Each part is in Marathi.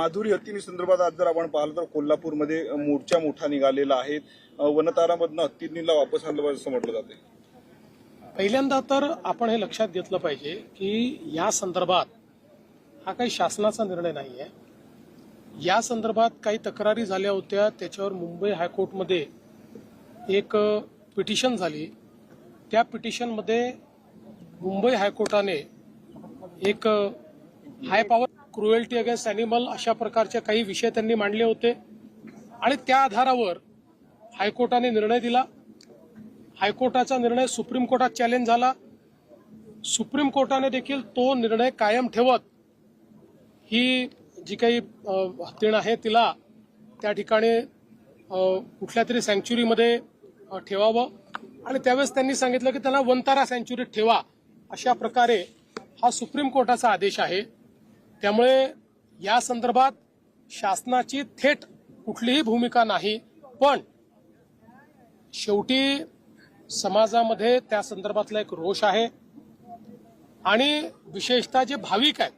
माधुरी हत्तीनी संदर्भात आज जर आपण पाहिलं तर कोल्हापूरमध्ये मोर्चा मोठा निघालेला आहे. वनतारामधनं हत्तींनीला वापस आणलं पाहिजे असं म्हटलं जाते पहिल्यांदा तर आपण हे लक्षात घेतलं पाहिजे की या संदर्भात हा काही शासनाचा निर्णय नाही आहे या संदर्भात काही तक्रारी झाल्या होत्या. त्याच्यावर मुंबई हायकोर्टमध्ये एक पिटिशन झाली. त्या पिटिशनमध्ये मुंबई हायकोर्टाने एक high power cruelty against animal अशा प्रकारचे काही विषय त्यांनी मांडले होते. आणि त्या आधारावर हायकोर्टाने निर्णय दिला. हायकोर्टाचा निर्णय सुप्रीम कोर्टात चॅलेंज झाला. सुप्रीम कोर्टाने देखील तो निर्णय कायम ठेवत ही जी काही हत्तीण आहे तिला त्या ठिकाणी कुठल्या तरी सँच्युरीमध्ये ठेवावं. आणि त्यावेळेस त्यांनी सांगितलं की त्यांना वंतारा सँच्युरीत ठेवा अशा प्रकारे हा सुप्रीम कोर्टाचा आदेश आहे. त्यामुळे या संदर्भात शासनाची थेट कुठलीही भूमिका नाही. पण शेवटी समाजामध्ये त्या संदर्भातला एक रोष आहे. आणि विशेषतः जे भाविक आहेत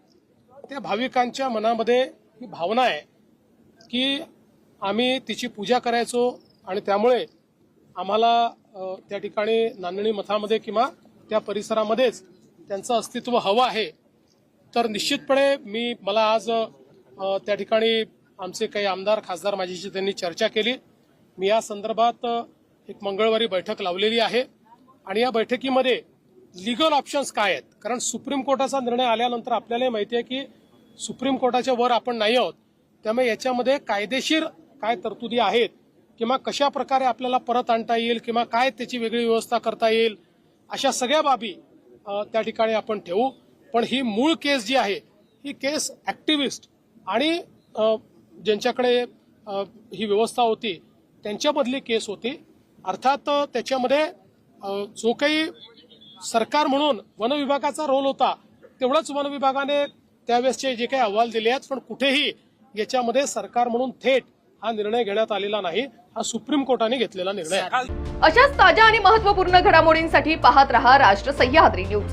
त्या भाविकांच्या मनामध्ये ही भावना आहे की आम्ही तिची पूजा करायचो आणि त्यामुळे आम्हाला त्या ठिकाणी नांदणी मठामध्ये किंवा त्या परिसरामध्येच त्यांचं अस्तित्व हवं आहे. तर निश्चितपणे मी मला आज त्या ठिकाणी आमचे काही आमदार खासदार माझ्याशी त्यांनी चर्चा केली. मी या संदर्भात एक मंगळवारी बैठक लावलेली आहे आणि या बैठकीमध्ये लिगल ऑप्शन्स काय आहेत? कारण सुप्रीम कोर्टाचा निर्णय आल्यानंतर आपल्याला माहिती आहे की सुप्रीम कोर्टाच्या वर आपण नाही आहोत. त्यामुळे याच्यामध्ये कायदेशीर काय तरतुदी आहेत किंवा कशा प्रकारे आपल्याला परत आणता येईल किंवा काय त्याची वेगळी व्यवस्था करता येईल अशा सगळ्या बाबी त्या ठिकाणी आपण ठेवू. पण ही मूळ केस जी आहे ही केस ऍक्टिव्हिस्ट आणि ज्यांच्याकडे ही व्यवस्था होती त्यांच्यामधली केस होती. अर्थात त्याच्यामध्ये जो काही सरकार म्हणून वन विभागाचा रोल होता तेवढंच वन विभागाने त्यावेळेसचे जे काही अहवाल दिले आहेत पण कुठेही याच्यामध्ये सरकार म्हणून थेट हा निर्णय घेण्यात आलेला नाही. हा सुप्रीम कोर्टाने घेतलेला निर्णय अशाच ताज्या आणि महत्त्वपूर्ण घडामोडींसाठी पाहत रहा राष्ट्र सह्याद्री न्यूज.